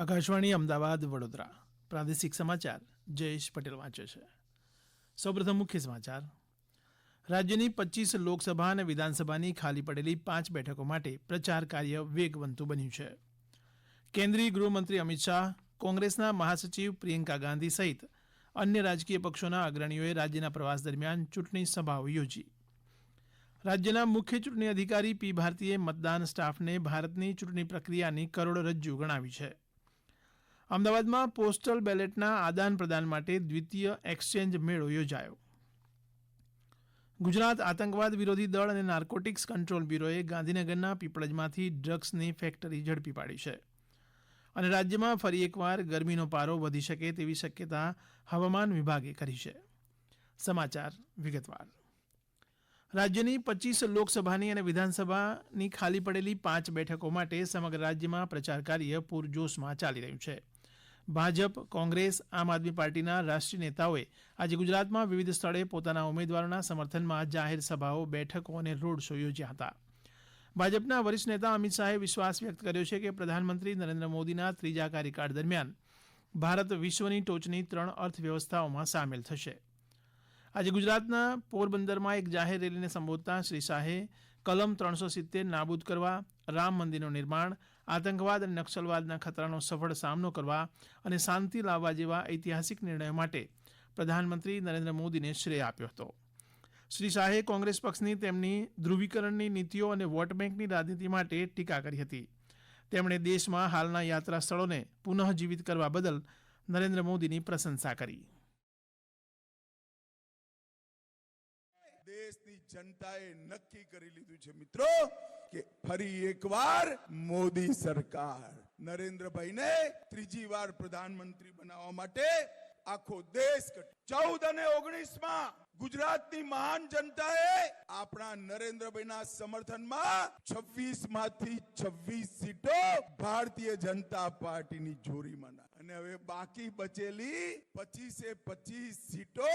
આકાશવાણી, અમદાવાદ, વડોદરા. પ્રાદેશિક સમાચાર, જયેશ પટેલ વાંચે છે. સૌપ્રથમ મુખ્ય સમાચાર. રાજ્યની પચીસ લોકસભા અને વિધાનસભાની ખાલી પડેલી પાંચ બેઠકો માટે પ્રચાર કાર્ય વેગવંતું બન્યું છે. કેન્દ્રીય ગૃહમંત્રી અમિત શાહ, કોંગ્રેસના મહાસચિવ પ્રિયંકા ગાંધી સહિત અન્ય રાજકીય પક્ષોના અગ્રણીઓએ રાજ્યના પ્રવાસ દરમિયાન ચૂંટણી સભાઓ યોજી. રાજ્યના મુખ્ય ચૂંટણી અધિકારી પી ભારતીએ મતદાન સ્ટાફને ભારતની ચૂંટણી પ્રક્રિયાની કરોડરજ્જુ ગણાવી છે. અમદાવાદમાં પોસ્ટલ બેલેટના આદાન પ્રદાન માટે દ્વિતીય એક્સચેન્જ મેળો યોજાયો. ગુજરાત આતંકવાદ વિરોધી દળ અને નાર્કોટિક્સ કંટ્રોલ બ્યુરોએ ગાંધીનગરના પીપળજમાંથી ડ્રગ્સની ફેક્ટરી ઝડપી પાડી છે. અને રાજ્યમાં ફરી એકવાર ગરમીનો પારો વધી શકે તેવી શક્યતા હવામાન વિભાગે કરી છે. સમાચાર વિગતવાર. રાજ્યની પચીસ લોકસભાની અને વિધાનસભાની ખાલી પડેલી પાંચ બેઠકો માટે સમગ્ર રાજ્યમાં પ્રચાર કાર્ય પૂરજોશમાં ચાલી રહ્યું છે. ભાજપ, કોંગ્રેસ, આમ આદમી પાર્ટીના રાષ્ટ્રીય નેતાઓએ આજે ગુજરાતમાં વિવિધ સ્થળે પોતાના ઉમેદવારોના સમર્થનમાં જાહેર સભાઓ, બેઠકો અને રોડ શો યોજ્યા હતા. ભાજપના વરિષ્ઠ નેતા અમિત શાહે વિશ્વાસ વ્યક્ત કર્યો છે કે પ્રધાનમંત્રી નરેન્દ્ર મોદીના ત્રીજા કાર્યકાળ દરમિયાન ભારત વિશ્વની ટોચની ત્રણ અર્થવ્યવસ્થાઓમાં સામેલ થશે. આજે ગુજરાતના પોરબંદરમાં એક જાહેર રેલીને સંબોધતા શ્રી શાહે કલમ ત્રણસો સિત્તેર નાબૂદ કરવા રામ મંદિરનું નિર્માણ આતંકવાદ અને નક્સલવાદના ખતરાનો સફળ સામનો કરવા અને શાંતિ લાવવા જેવા ઐતિહાસિક નિર્ણયો માટે પ્રધાનમંત્રી નરેન્દ્ર મોદીને શ્રેય આપ્યો હતો. શ્રી શાહે કોંગ્રેસ પક્ષની તેમની ધ્રુવીકરણની નીતિઓ અને વોટ બેંકની રાજનીતિ માટે ટીકા કરી હતી. તેમણે દેશમાં હાલના યાત્રા સ્થળોને પુનઃજીવિત કરવા બદલ નરેન્દ્ર મોદીની પ્રશંસા કરી. જનતાએ નક્કી કરી લીધું છે મિત્રો કે ફરી એકવાર મોદી સરકાર નરેન્દ્રભાઈને ત્રીજી વાર પ્રધાનમંત્રી બનાવવા માટે આખો દેશ ચૌદ અને ઓગણીસમાં ગુજરાતની મહાન જનતાએ આપણા નરેન્દ્રભાઈના સમર્થનમાં છવ્વીસમાંથી છવ્વીસ સીટો ભારતીય જનતા પાર્ટીની જોરીમાં અને હવે બાકી બચેલી પચીસે પચીસ સીટો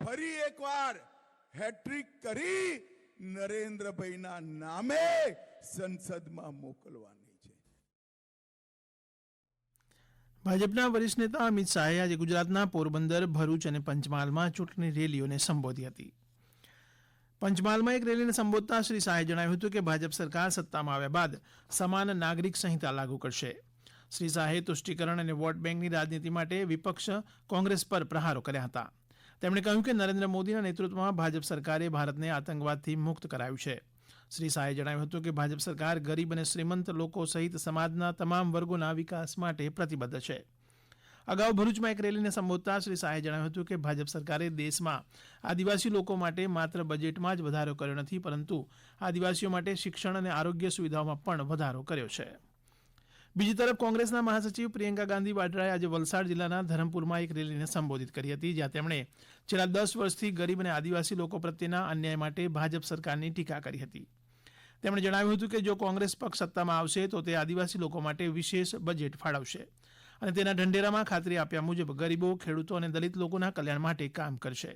ફરી એકવાર હેટ્રિક કરી નરેન્દ્રભાઈના નામે સંસદમાં મોકલવાની છે. ભાજપના વરિષ્ઠ નેતા અમિત શાહે આજે ગુજરાતના પોરબંદર, ભરૂચ અને પંચમહાલમાં ચૂંટણી રેલીઓને સંબોધી હતી. પંચમહાલમાં એક રેલીને સંબોધતા શ્રી શાહે જણાવ્યું હતું કે ભાજપ સરકાર સત્તામાં આવ્યા બાદ સમાન નાગરિક સંહિતા લાગુ કરશે. શ્રી શાહે તુષ્ટિકરણ અને વોટ બેંકની રાજનીતિ માટે વિપક્ષ કોંગ્રેસ પર પ્રહારો કર્યા હતા. તેમણે કહ્યું કે નરેન્દ્ર મોદીના નેતૃત્વમાં ભાજપ સરકારે ભારતને આતંકવાદથી મુક્ત કરાવ્યું છે. શ્રી શાહે જણાવ્યું હતું કે ભાજપ સરકાર ગરીબ અને શ્રીમંત લોકો સહિત સમાજના તમામ વર્ગોના વિકાસ માટે પ્રતિબદ્ધ છે. અગાઉ ભરૂચમાં એક રેલીને સંબોધતા શ્રી શાહે જણાવ્યું હતું કે ભાજપ સરકારે દેશમાં આદિવાસી લોકો માટે માત્ર બજેટમાં જ વધારો કર્યો નથી, પરંતુ આદિવાસીઓ માટે શિક્ષણ અને આરોગ્ય સુવિધાઓમાં પણ વધારો કર્યો છે. બીજી તરફ કોંગ્રેસના મહાસચિવ પ્રિયંકા ગાંધી વાડરાએ આજે વલસાડ જિલ્લાના ધરમપુરમાં એક રેલીને સંબોધિત કરી હતી, જ્યાં તેમણે છેલ્લા દસ વર્ષથી ગરીબ અને આદિવાસી લોકો પ્રત્યેના અન્યાય માટે ભાજપ સરકારની ટીકા કરી હતી. તેમણે જણાવ્યું હતું કે જો કોંગ્રેસ પક્ષ સત્તામાં આવશે, તો તે આદિવાસી લોકો માટે વિશેષ બજેટ ફાળવશે અને તેના ઢંઢેરામાં ખાતરી આપ્યા મુજબ ગરીબો, ખેડૂતો અને દલિત લોકોના કલ્યાણ માટે કામ કરશે.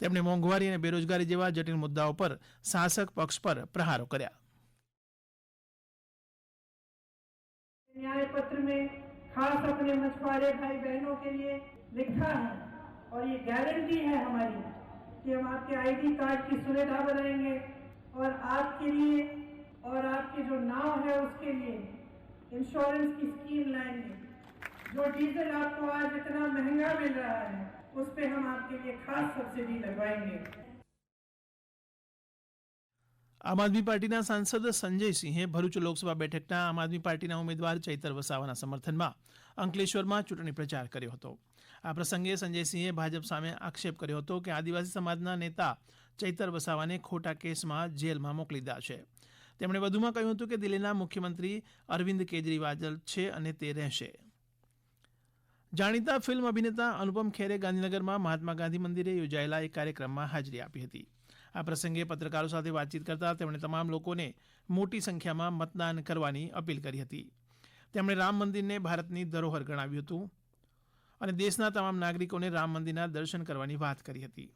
તેમણે મોંઘવારી અને બેરોજગારી જેવા જટિલ મુદ્દાઓ પર શાસક પક્ષ પર પ્રહારો કર્યા. न्याय पत्र में खास अपने मछुआरे भाई बहनों के लिए लिखा है, और ये गारंटी है हमारी कि हम आपके आईडी कार्ड की सुविधा बनाएँगे, और आपके लिए, और आपके जो नाव है उसके लिए इंश्योरेंस की स्कीम लाएँगे। जो डीजल आपको आज इतना महँगा मिल रहा है, उस पर हम आपके लिए खास सब्सिडी लगवाएँगे। આમ આદમી પાર્ટીના સાંસદ સંજયસિંહે ભરૂચ લોકસભા બેઠકના આમ આદમી પાર્ટીના ઉમેદવાર ચૈતર વસાવાના સમર્થનમાં અંકલેશ્વરમાં ચૂંટણી પ્રચાર કર્યો હતો. આ પ્રસંગે સંજયસિંહે ભાજપ સામે આક્ષેપ કર્યો હતો કે આદિવાસી સમાજના નેતા ચૈતર વસાવાને ખોટા કેસમાં જેલમાં મોકલી દીધા છે. તેમણે વધુમાં કહ્યું હતું કે દિલ્હીના મુખ્યમંત્રી અરવિંદ કેજરીવાલ છે અને તે રહેશે. જાણીતા ફિલ્મ અભિનેતા અનુપમ ખેરે ગાંધીનગરમાં મહાત્મા ગાંધી મંદિરે યોજાયેલા એક કાર્યક્રમમાં હાજરી આપી હતી. આ પ્રસંગે પત્રકારો સાથે વાતચીત કરતા તેમણે તમામ લોકોને મોટી સંખ્યામાં મતદાન કરવાની અપીલ કરી હતી. તેમણે રામ મંદિરને ભારતની ધરોહર ગણાવ્યું હતું અને દેશના તમામ નાગરિકોને રામ મંદિરના દર્શન કરવાની વાત કરી હતી.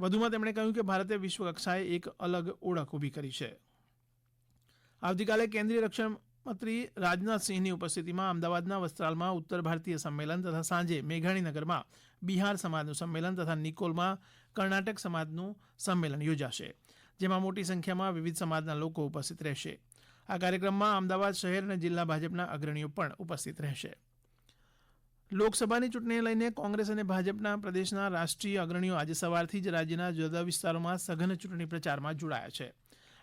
વધુમાં તેમણે કહ્યું કે ભારતે વિશ્વ કક્ષાએ એક અલગ ઓળખ ઊભી કરી છે. આવતીકાલે કેન્દ્રીય રક્ષણ મંત્રી રાજનાથસિંહની ઉપસ્થિતિમાં અમદાવાદના વસ્ત્રાલમાં ઉત્તર ભારતીય સંમેલન તથા સાંજે મેઘાણીનગરમાં બિહાર સમાજનું સંમેલન તથા નિકોલમાં કર્ણાટક સમાજનું સંમેલન યોજાશે, જેમાં મોટી સંખ્યામાં વિવિધ સમાજના લોકો ઉપસ્થિત રહેશે. આ કાર્યક્રમમાં અમદાવાદ શહેર અને જિલ્લા ભાજપના અગ્રણીઓ પણ ઉપસ્થિત રહેશે. લોકસભાની ચૂંટણીને લઈને કોંગ્રેસ અને ભાજપના પ્રદેશના રાષ્ટ્રીય અગ્રણીઓ આજે સવારથી જ રાજ્યના જુદા વિસ્તારોમાં સઘન ચૂંટણી પ્રચારમાં જોડાયા છે.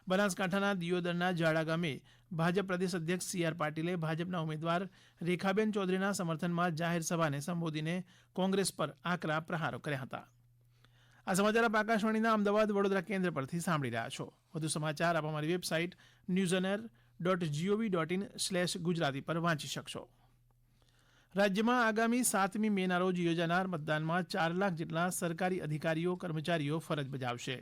બનાસકાંઠાના દિયોદરના ઝાડા ગામે ભાજપ પ્રદેશ અધ્યક્ષ સી આર પાટીલે ભાજપના ઉમેદવાર રેખાબેન ચૌધરીના સમર્થનમાં જાહેર સભાને સંબોધીને કોંગ્રેસ પર આકરા પ્રહારો કર્યા હતા. આ સમાચાર આપ આકાશવાણીના અમદાવાદ વડોદરા કેન્દ્ર પરથી સાંભળી રહ્યા છો. વધુ સમાચાર આપ અમારી website news dot GOV dot in slash Gujarati પર વાંચી શકશો. રાજ્યમાં આગામી સાતમી મેના રોજ યોજાનાર મતદાનમાં ચાર લાખ જેટલા સરકારી અધિકારીઓ, કર્મચારીઓ ફરજ બજાવશે.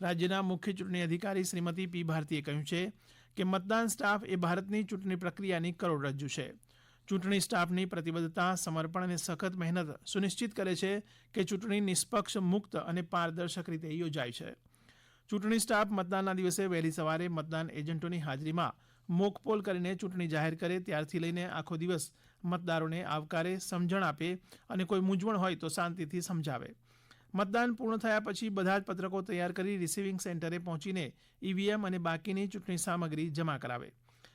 રાજ્યના મુખ્ય ચૂંટણી અધિકારી શ્રીમતી પી ભારતીએ કહ્યું છે કે મતદાન સ્ટાફ એ ભારતની ચૂંટણી પ્રક્રિયાની કરોડરજ્જુ છે. ચૂંટણી સ્ટાફની પ્રતિબદ્ધતા, સમર્પણ અને સખત મહેનત સુનિશ્ચિત કરે છે કે ચૂંટણી નિષ્પક્ષ, મુક્ત અને પારદર્શક રીતે યોજાય છે. ચૂંટણી સ્ટાફ મતદાનના દિવસે વહેલી સવારે મતદાન એજન્ટોની હાજરીમાં મોકપોલ કરીને ચૂંટણી જાહેર કરે, ત્યારથી લઈને આખો દિવસ મતદારોને આવકારે, સમજણ આપે અને કોઈ મૂંઝવણ હોય તો શાંતિથી સમજાવે. મતદાન પૂર્ણ થયા પછી બધા જ પત્રકો તૈયાર કરી રિસીવિંગ સેન્ટરે પહોંચીને ઈવીએમ અને બાકીની ચૂંટણી સામગ્રી જમા કરાવે.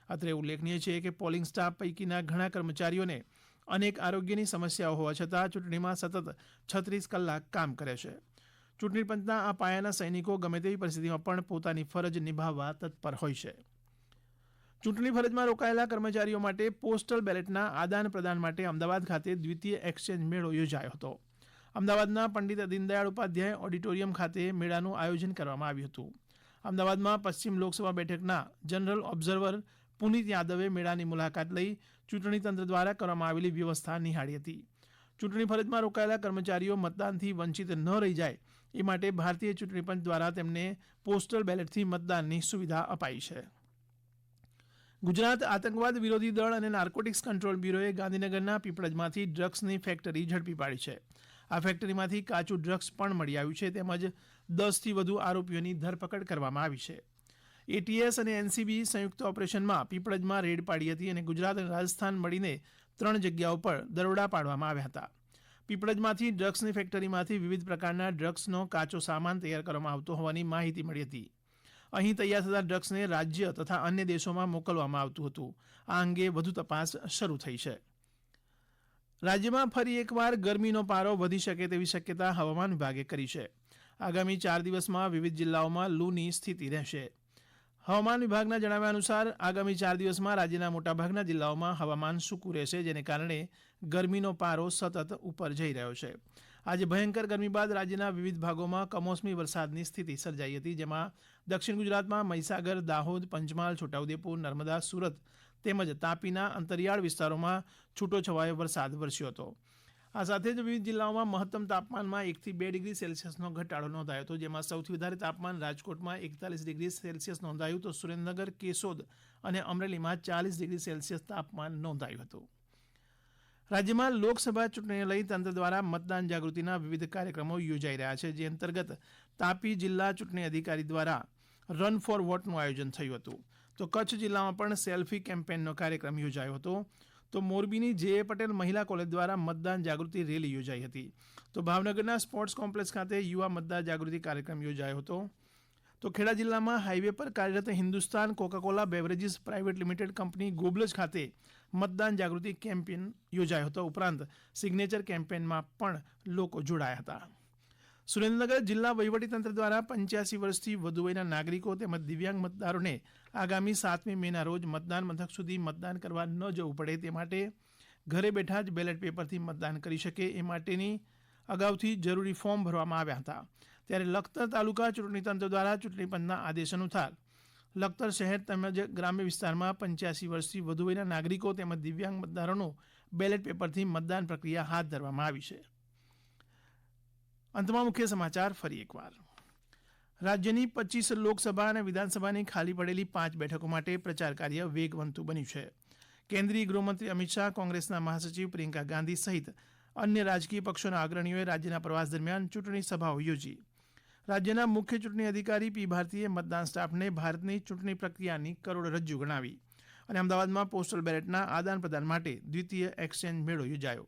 અત્રે ઉલ્લેખનીય છે કે પોલિંગ સ્ટાફ પૈકીના ઘણા કર્મચારીઓને અનેક આરોગ્યની સમસ્યાઓ હોવા છતાં ચૂંટણીમાં સતત છત્રીસ કલાક કામ કરે છે. ચૂંટણી પંચના આ પાયાના સૈનિકો ગમે તેવી પરિસ્થિતિમાં પણ પોતાની ફરજ નિભાવવા તત્પર હોય છે. ચૂંટણી ફરજમાં રોકાયેલા કર્મચારીઓ માટે પોસ્ટલ બેલેટના આદાન પ્રદાન માટે અમદાવાદ ખાતે દ્વિતીય એક્સચેન્જ મેળો યોજાયો હતો. અમદાવાદના પંડિત દીનદયાળ ઉપાધ્યાય ઓડિટોરિયમ ખાતે મેળાનું આયોજન કરવામાં આવ્યું હતું. અમદાવાદમાં પશ્ચિમ લોકસભા બેઠકના જનરલ ઓબ્ઝર્વર પુનિત યાદવે મેળાની મુલાકાત લઈ ચૂંટણી તંત્ર દ્વારા કરવામાં આવેલી વ્યવસ્થા નિહાળી હતી. ચૂંટણી ફરજમાં રોકાયેલા કર્મચારીઓ મતદાનથી વંચિત ન રહી જાય એ માટે ભારતીય ચૂંટણી પંચ દ્વારા તેમને પોસ્ટલ બેલેટથી મતદાનની સુવિધા અપાઈ છે. ગુજરાત આતંકવાદ વિરોધી દળ અને નાર્કોટિક્સ કંટ્રોલ બ્યુરોએ ગાંધીનગરના પીપળજમાંથી ડ્રગ્સની ફેક્ટરી ઝડપી પાડી છે. આ ફેક્ટરીમાંથી કાચું ડ્રગ્સ પણ મળી આવ્યું છે તેમજ દસથી વધુ આરોપીઓની ધરપકડ કરવામાં આવી છે. એટીએસ અને એનસીબી સંયુક્ત ઓપરેશનમાં પીપળજમાં રેડ પાડી હતી અને ગુજરાત અને રાજસ્થાન મળીને ત્રણ જગ્યાઓ પર દરોડા પાડવામાં આવ્યા હતા. પીપળજમાંથી ડ્રગ્સની ફેક્ટરીમાંથી વિવિધ પ્રકારના ડ્રગ્સનો કાચો સામાન તૈયાર કરવામાં આવતો હોવાની માહિતી મળી હતી. અહીં તૈયાર થતા ડ્રગ્સને રાજ્ય તથા અન્ય દેશોમાં મોકલવામાં આવતું હતું. આ અંગે વધુ તપાસ શરૂ થઈ છે. રાજ્યમાં ફરી એકવાર ગરમીનો પારો વધી શકે તેવી શક્યતા હવામાન વિભાગે કરી છે. આગામી ચાર દિવસમાં વિવિધ જિલ્લાઓમાં લૂની સ્થિતિ રહેશે. હવામાન વિભાગના જણાવ્યા અનુસાર, આગામી ચાર દિવસમાં રાજ્યના મોટાભાગના જિલ્લાઓમાં હવામાન સૂકું રહેશે, જેને કારણે ગરમીનો પારો સતત ઉપર જઈ રહ્યો છે. આજે ભયંકર ગરમી બાદ રાજ્યના વિવિધ ભાગોમાં કમોસમી વરસાદની સ્થિતિ સર્જાઈ હતી, જેમાં દક્ષિણ ગુજરાતમાં મહીસાગર, દાહોદ, પંચમહાલ, છોટાઉદેપુર, નર્મદા, સુરત તેમજ તાપીના અંતરિયાળ વિસ્તારોમાં છૂટોછવાયો વરસાદ વરસ્યો હતો. આ સાથે જ વિવિધ જિલ્લાઓમાં મહત્તમ તાપમાનમાં એકથી બે ડિગ્રી સેલ્સિયસનો ઘટાડો નોંધાયો હતો, જેમાં સૌથી વધારે તાપમાન રાજકોટમાં એકતાલીસ ડિગ્રી સેલ્સિયસ નોંધાયું તો સુરેન્દ્રનગર, કેશોદ અને અમરેલીમાં ચાલીસ ડિગ્રી સેલ્સિયસ તાપમાન નોંધાયું હતું. રાજ્યમાં લોકસભા ચૂંટણીને લઈ તંત્ર દ્વારા મતદાન જાગૃતિના વિવિધ કાર્યક્રમો યોજાઈ રહ્યા છે, જે અંતર્ગત તાપી જિલ્લા ચૂંટણી અધિકારી દ્વારા રન ફોર વોટનું આયોજન થયું હતું. તો કચ્છ જિલ્લામાં પણ સેલ્ફી કેમ્પેનનો કાર્યક્રમ યોજાયો હતો. તો મોરબીની જે પટેલ મહિલા કોલેજ દ્વારા મતદાન જાગૃતિ રેલી યોજાઈ હતી. તો ભાવનગરના સ્પોર્ટ્સ કોમ્પ્લેક્સ ખાતે યુવા મતદાર જાગૃતિ કાર્યક્રમ યોજાયો હતો. તો ખેડા જિલ્લામાં હાઈવે પર કાર્યરત Hindustan Coca Cola beverages private limited company Goblaj ખાતે મતદાન જાગૃતિ કેમ્પેન યોજાયો હતો. ઉપરાંત સિગ્નેચર કેમ્પેનમાં પણ લોકો જોડાયા હતા. સુરેન્દ્રનગર જિલ્લા વહીવટીતંત્ર દ્વારા પંચ્યાસી વર્ષથી વધુ વયના નાગરિકો તેમજ દિવ્યાંગ મતદારોને આગામી સાતમી મેના રોજ મતદાન મથક સુધી મતદાન કરવા ન જવું પડે તે માટે ઘરે બેઠા જ બેલેટ પેપરથી મતદાન કરી શકે એ માટેની અગાઉથી જરૂરી ફોર્મ ભરવામાં આવ્યા હતા. ત્યારે લખતર તાલુકા ચૂંટણી તંત્ર દ્વારા ચૂંટણી પંચના આદેશ અનુસાર લખતર શહેર તેમજ ગ્રામ્ય વિસ્તારમાં પંચ્યાસી વર્ષથી વધુ વયના નાગરિકો તેમજ દિવ્યાંગ મતદારોનું બેલેટ પેપરથી મતદાન પ્રક્રિયા હાથ ધરવામાં આવી છે. અંતમાં મુખ્ય સમાચાર ફરી એકવાર. રાજ્યની પચીસ લોકસભા અને વિધાનસભાની ખાલી પડેલી પાંચ બેઠકો માટે પ્રચાર કાર્ય વેગવંતું બન્યું છે. કેન્દ્રીય ગૃહમંત્રી અમિત શાહ, કોંગ્રેસના મહાસચિવ પ્રિયંકા ગાંધી સહિત અન્ય રાજકીય પક્ષોના અગ્રણીઓએ રાજ્યના પ્રવાસ દરમિયાન ચૂંટણી સભાઓ યોજી. રાજ્યના મુખ્ય ચૂંટણી અધિકારી પી. ભારતીએ મતદાન સ્ટાફને ભારતની ચૂંટણી પ્રક્રિયાની કરોડરજ્જુ ગણાવી અને અમદાવાદમાં પોસ્ટલ બેલેટના આદાન પ્રદાન માટે દ્વિતીય એક્સચેન્જ મેળો યોજાયો.